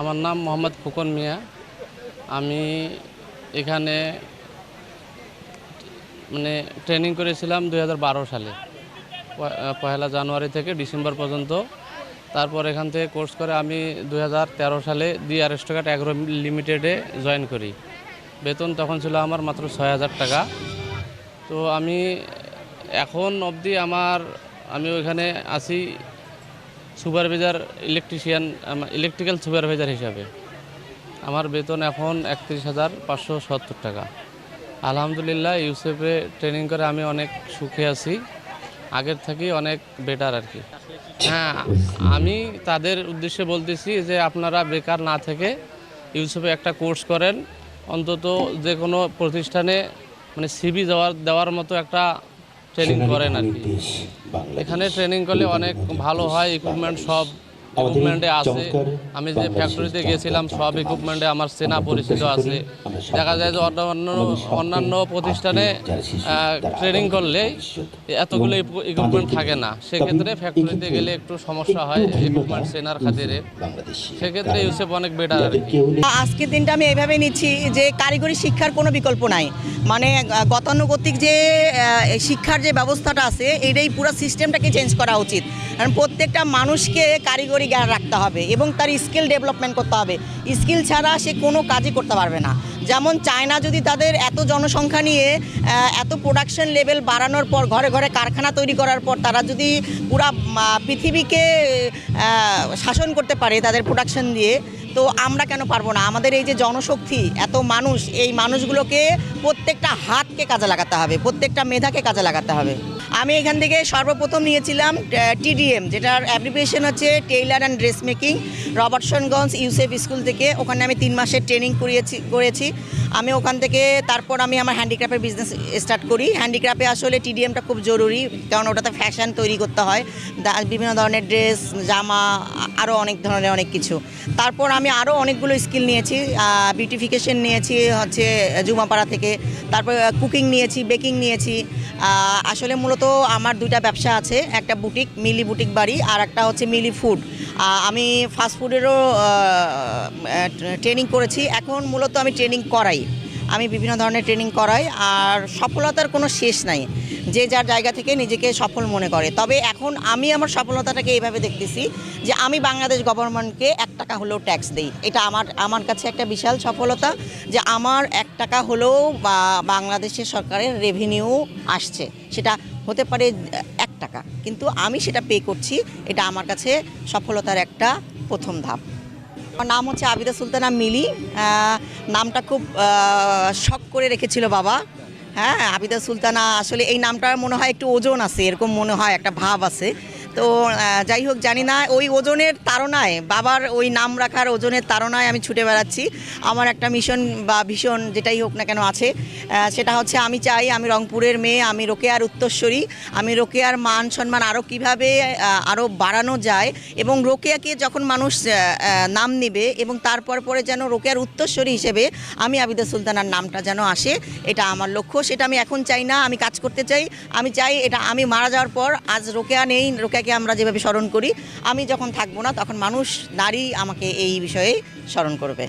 আমার নাম মোহাম্মদ ফুকন মিয়া। আমি এখানে মানে ট্রেনিং করেছিলাম দু হাজার বারো সালে পয়লা জানুয়ারি থেকে ডিসেম্বর পর্যন্ত। তারপর এখান থেকে কোর্স করে আমি দু হাজার তেরো সালে দি অ্যারেস্টোকাট অ্যাগ্রো লিমিটেডে জয়েন করি। বেতন তখন ছিল আমার মাত্র ছয় হাজার টাকা। তো আমি এখন অবধি আমার, আমি ওইখানে আছি সুপারভাইজার ইলেকট্রিশিয়ান ইলেকট্রিক্যাল সুপারভাইজার হিসাবে। আমার বেতন এখন একত্রিশ হাজার পাঁচশো সত্তর টাকা। আলহামদুলিল্লাহ ইউসেফে ট্রেনিং করে আমি অনেক সুখে আছি। আগের থেকে অনেক বেটার আর কি। হ্যাঁ আমি তাদের উদ্দেশ্যে বলতেছি যে আপনারা বেকার না থেকে ইউসেফে একটা কোর্স করেন। অন্তত যে কোনো প্রতিষ্ঠানে মানে সিবি দেওয়ার দেওয়ার মতো একটা ট্রেনিং করেন আর কি। এখানে ট্রেনিং করলে অনেক ভালো হয় ইকুইপমেন্ট সব ইকুইপমেন্টে আছে। আমি যে ফ্যাক্টরিতে গেছিলাম সব ইকুইপমেন্টে আমার চেনা পরিচিত আছে। দেখা যায় যে অন্যান্য অন্যান্য প্রতিষ্ঠানে ট্রেনিং করলে এতগুলো ইকুইপমেন্ট থাকে। না। সেক্ষেত্রে ফ্যাক্টরিতে গেলে একটু সমস্যা হয় ইকুইপমেন্ট চেনার খাতিরে। সেক্ষেত্রে ইউসেফ অনেক বেটার আর কি। আজকের দিনটা আমি এইভাবে নিচ্ছি যে কারিগরি শিক্ষার কোনো বিকল্প নাই। মানে গতানুগতিক যে আহ, শিক্ষার যে ব্যবস্থাটা আছে এটাই পুরো সিস্টেমটাকে চেঞ্জ করা উচিত। কারণ প্রত্যেকটা মানুষকে কারিগরি জ্ঞান রাখতে হবে এবং তার স্কিল ডেভেলপমেন্ট করতে হবে। স্কিল ছাড়া সে কোনো কাজই করতে পারবে না। যেমন চায়না যদি তাদের এত জনসংখ্যা নিয়ে এত প্রোডাকশন লেভেল বাড়ানোর পর ঘরে ঘরে কারখানা তৈরি করার পর তারা যদি পুরা পৃথিবীকে শাসন করতে পারে তাদের প্রোডাকশন দিয়ে তো আমরা কেন পারব না? আমাদের এই যে জনশক্তি, এত মানুষ, এই মানুষগুলোকে প্রত্যেকটা হাতকে কাজে লাগাতে হবে, প্রত্যেকটা মেধাকে কাজে লাগাতে হবে। আমি এখান থেকে সর্বপ্রথম নিয়েছিলাম টিডিএম, যেটার অ্যাপ্লিকেশন হচ্ছে tailor and dress making Robertsonganj Yusuf school থেকে। ওখানে আমি তিন মাসের ট্রেনিং করিয়েছি, করেছি। আমি ওখান থেকে তারপর আমি আমার হ্যান্ডিক্রাফটের বিজনেস স্টার্ট করি। হ্যান্ডিক্রাফটে আসলে টিডিএমটা খুব জরুরি, কারণ ওটাতে ফ্যাশন তৈরি করতে হয়। বিভিন্ন ধরনের ড্রেস জামা আরও অনেক ধরনের অনেক কিছু। তারপর আমি আরও অনেকগুলো স্কিল নিয়েছি বিউটিফিকেশন নিয়েছি, হচ্ছে জুমাপাড়া থেকে, তারপর কুকিং নিয়েছি বেকিং নিয়েছি। আসলে মূলত আমার দুইটা ব্যবসা আছে, একটা বুটিক মিলি বুটিক বাড়ি, আর একটা হচ্ছে মিলি ফুড আমি ফাস্টফুডেরও ট্রেনিং করেছি, এখন মূলত আমি ট্রেনিং করাই। আমি বিভিন্ন ধরনের ট্রেনিং করাই আর সফলতার কোনো শেষ নাই। যে যার জায়গা থেকে নিজেকে সফল মনে করে। তবে এখন আমি আমার সফলতাটাকে এইভাবে দেখতেছি যে আমি বাংলাদেশ গভর্নমেন্টকে এক টাকা হলেও ট্যাক্স দিই। এটা আমার আমার কাছে একটা বিশাল সফলতা যে আমার এক টাকা হলেও বা বাংলাদেশের সরকারের রেভিনিউ আসছে। সেটা হতে পারে এক টাকা। কিন্তু আমি সেটা পে করছি। এটা আমার কাছে সফলতার একটা প্রথম ধাপ। আমার নাম হচ্ছে আবিদা সুলতানা মিলি। নামটা খুব শখ করে রেখেছিল বাবা। হ্যাঁ আবিদা সুলতানা আসলে এই নামটার মনে হয় একটু ওজন আছে, এরকম মনে হয়, একটা ভাব আছে। তো যাই হোক, জানি না, ওই ওজনের তাড়নায়, বাবার ওই নাম রাখার ওজনের তাড়নায় আমি ছুটে বেড়াচ্ছি। আমার একটা মিশন বা ভীষণ যেটাই হোক না কেন আছে। সেটা হচ্ছে আমি চাই আমি রংপুরের মেয়ে, আমি রোকেয়ার উত্তরস্বরী আমি রোকেয়ার মান সম্মান আরও কীভাবে আরও বাড়ানো যায় এবং রোকেয়াকে যখন মানুষ নাম নেবে এবং তারপর পরে যেন রোকেয়ার উত্তরস্বরী হিসেবে আমি আবিদা সুলতানার নামটা যেন আসে, এটা আমার লক্ষ্য। সেটা আমি এখন চাই না, আমি কাজ করতে চাই। আমি চাই এটা, আমি মারা যাওয়ার পর আজ রোকেয়া নেই রোকেয়াকে আমরা যেভাবে স্মরণ করি, আমি যখন থাকব না, তখন মানুষ, নারী আমাকে এই বিষয়ে স্মরণ করবে।